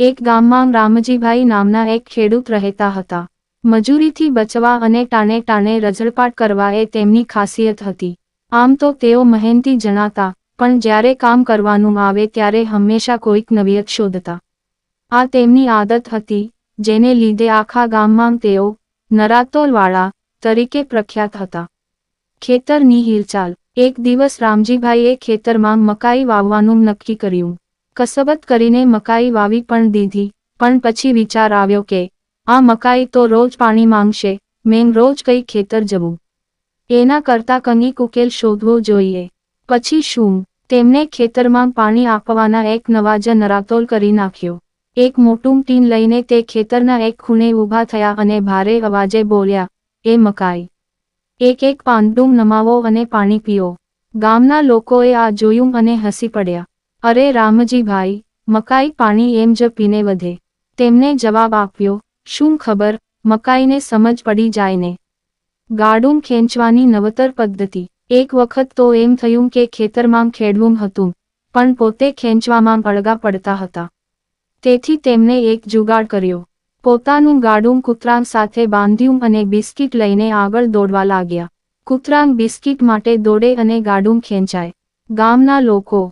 એક ગામમાં રામજીભાઈ નામના એક ખેડૂત રહેતા હતા. મજૂરીથી બચવા અને ટાણે ટાણે રઝળપાટ કરવા એ તેમની ખાસિયત હતી. આમ તો તેઓ મહેનતી જણાતા, પણ જ્યારે કામ કરવાનું આવે ત્યારે હંમેશા કોઈક નવીયત શોધતા. આ તેમની આદત હતી, જેને લીધે આખા ગામમાં તેઓ નરાતોલવાળા તરીકે પ્રખ્યાત હતા. ખેતરની હિલચાલ. એક દિવસ રામજીભાઈએ ખેતરમાં મકાઈ વાવવાનું નક્કી કર્યું. કસરત કરીને મકાઈ વાવી પણ દીધી. પણ પછી વિચાર આવ્યો કે, આ મકાઈ તો રોજ પાણી માંગશે, મેં રોજ કઈ ખેતર જવું. એના કરતાં કંઈક ઉકેલ શોધવો જોઈએ. પછી શું? તેમને ખેતરમાં પાણી આપવાના એક નવા નરાતોલ કરી નાખ્યો. એક મોટું ટીન લઈને તે ખેતરના એક ખૂણે ઊભા થયા અને ભારે અવાજે બોલ્યા, એ મકાઈ. એક એક પાંડુમ નમાવો અને પાણી પીઓ. ગામના લોકોએ આ જોયું અને હસી પડ્યા. અરે રામજીભાઈ મકાઈ પાણી એમ જ પીને વધે. તેમને જવાબ આપ્યો, શું ખબર, મકાઈને સમજ પડી જાય ને? ગાડું ખેંચવાની નવતર પદ્ધતિ. એક વખત તો એમ થયું કે ખેતરમાં ખેડવું હતું, પણ પોતે ખેંચવામાં અળગા પડતા હતા. તેથી તેમણે એક જુગાડ કર્યો. પોતાનું ગાડું કૂતરાં સાથે બાંધ્યું અને બિસ્કિટ લઈને આગળ દોડવા લાગ્યા. કૂતરાં બિસ્કિટ માટે દોડે અને ગાડું ખેંચાય. ગામના લોકો